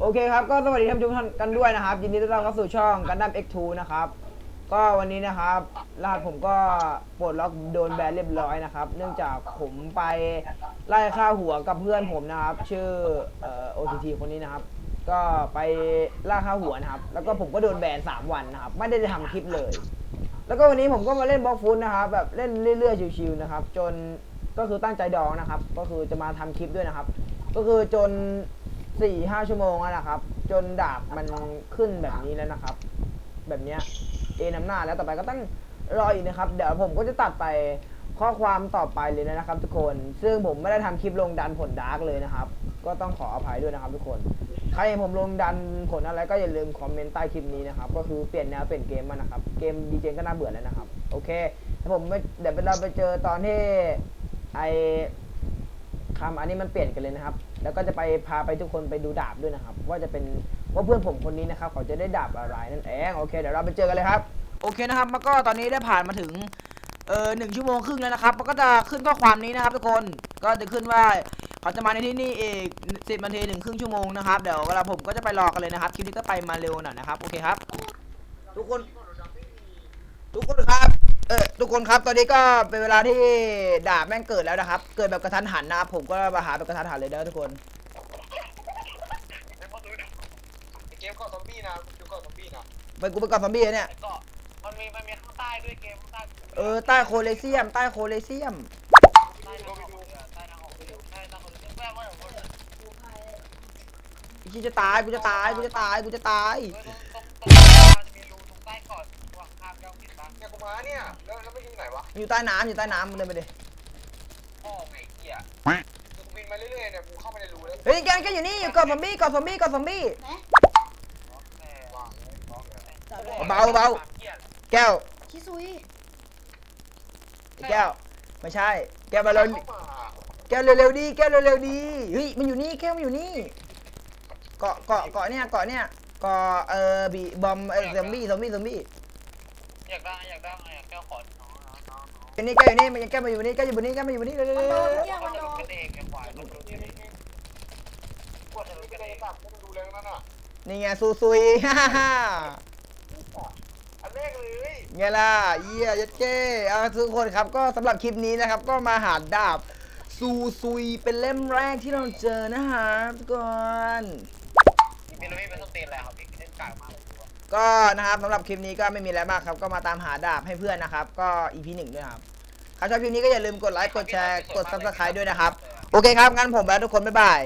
โอเคครับก็สวัสดีท่านผู้ชมท่านกันด้วยนะครับ ยินดีต้อนรับเข้าสู่ช่องกันดั้ม X2 นะครับ ก็วันนี้นะครับรหัสผมก็ปลดล็อกโดนแบนเรียบร้อยนะครับ เนื่องจากผมไปไล่ฆ่าหัวกับเพื่อนผมนะครับ ชื่อเอ่อ OTT คนนี้นะครับ ก็ไปล่าฆ่าหัวนะครับ แล้วก็ผมก็โดนแบน3วันนะครับ ไม่ได้ทำคลิปเลย แล้วก็วันนี้ผมก็มาเล่นบล็อกฟุตนะครับแบบเล่นเรื่อยๆชิวๆนะครับ จนก็คือตั้งใจดองนะครับ ก็คือจะมาทำคลิปด้วยนะครับ ก็คือจน สี่ห้าชั่วโมงแล้วนะครับ จนดาบมันขึ้นแบบนี้แล้วนะครับ แบบเนี้ยเอนำหน้าแล้วต่อไปก็ต้องรออีกนะครับ เดี๋ยวผมก็จะตัดไปข้อความต่อไปเลยนะครับ ทุกคน ซึ่งผมไม่ได้ทำคลิปลงดันผลดาร์กเลยนะครับ ก็ต้องขออภัยด้วยนะครับ ทุกคน ใครเห็นผมลงดันผลอะไรก็อย่าลืมคอมเมนต์ใต้คลิปนี้นะครับ ก็คือเปลี่ยนแนวเปลี่ยนเกมมานะครับ เกมดีเจก็น่าเบื่อแล้วนะครับ โอเค ผมไม่เดี๋ยวเราไปเจอตอนที่ไอ คำอันนี้มันเปลี่ยนกันเลยนะครับ แล้วก็จะไปพาไปทุกคนไปดูดาบด้วยนะครับ ว่าจะเป็นว่าเพื่อนผมคนนี้นะครับ เขาจะได้ดาบอะไรนั่นเองโอเคเดี๋ยวเราไปเจอกันเลยครับ โอเคนะครับมันก็ตอนนี้ได้ผ่านมาถึงเออหนึ่งชั่วโมงครึ่งแล้วนะครับ มันก็จะขึ้นข้อความนี้นะครับ ทุกคนก็จะขึ้นว่าเขาจะมาในที่นี่อีกสิบนาทีถึงครึ่งชั่วโมงนะครับเดี๋ยวเวลาผมก็จะไปรอกันเลยนะครับคลิปนี้ก็ไปมาเร็วหน่อยนะครับโอเคครับ ทุกคน ทุกคนครับ เออทุกคนครับตอนนี้ก็เป็นเวลาที่ดาบแม่งเกิดแล้วนะครับ เกิดแบบกระทันหันนะครับผมก็มาหาแบบกระทันหันเลยนะทุกคนไอ้พ่อดูดิไอ้เกมเกาะซอมบี้นะดูเกาะซอมบี้นะไปกูไปกับซอมบี้แล้วเนี่ย ไอ้เกาะมันมีมันมีข้างใต้ด้วยเกมข้างใต้เออใต้โคเลเซียม ใต้โคเลเซียม ใต้ทางออกเรือใต้ทางออกเรือใต้ทางออกเรือแม่ว่าอย่างไรกูจะตายกูจะตายกูจะตายกูจะตายตรงตรงตรงมันมีรูตรงใต้เกาะวางข้าม ย่องผิดปะเนี่ยกูมาเนี่ยแล้วแล้วไม่อยู่ไหนวะอยู่ใต้น้ำอยู่ใต้น้ำมึงเดินไปดิพ่อไอ้เหี้ยกูบินมาเรื่อยๆเนี่ยกูเข้าไปในรูแล้วเฮ้ยแกแกอยู่นี่อยู่กับซอมบี้กับซอมบี้กับซอมบี้แม่วางเลยเบาเบาแก้วชิซุยแก้วไม่ใช่ แก้วมาเร็วแก้วเร็วๆดีแก้วเร็วๆดีเฮ้ยมันอยู่นี่แก้วมันอยู่นี่ เกาะเกาะเกาะเนี่ยเกาะเนี่ยเกาะเอ่อบีบอมเอ่อซอมบี้ซอมบี้ซอมบี้ อยากได้อยากได้อยากได้ขอน้องน้องน้องอยู่นี่แก้วอยู่นี่มันแก้วมาอยู่นี่แก้วอยู่บนนี้แก้วมาอยู่บนนี้เร็วๆมันโดนๆเกี่ยวมันโดนกันเองไอ้ควายมันดูที่นี่ปวดทะลุกันเองแบบไม่ต้องดูแรงนั่นอะๆนี่ไงซูซุยฮ่าฮ่าฮ่าอันแรกเลยไงล่ะเยี่ยยัดเจ้เอาทุกคนครับก็สำหรับคลิปนี้นะครับ ก็มาหาดาบซูซุยเป็นเล่มแรกที่เราเจอนะฮะทุกคนมีลุยเป็นสเตนแล้วครับพี่เล่นกากมากเลยว่ะ ก็นะครับสำหรับคลิปนี้ก็ไม่มีอะไรมากครับ ก็มาตามหาดาบให้เพื่อนนะครับ ก็อีพีหนึ่งด้วยครับใครชอบคลิปนี้ก็อย่าลืมกดไลค์กดแชร์กดซับสไครต์ด้วยนะครับ โอเคครับ งั้นผมแล้วทุกคน บ๊ายบาย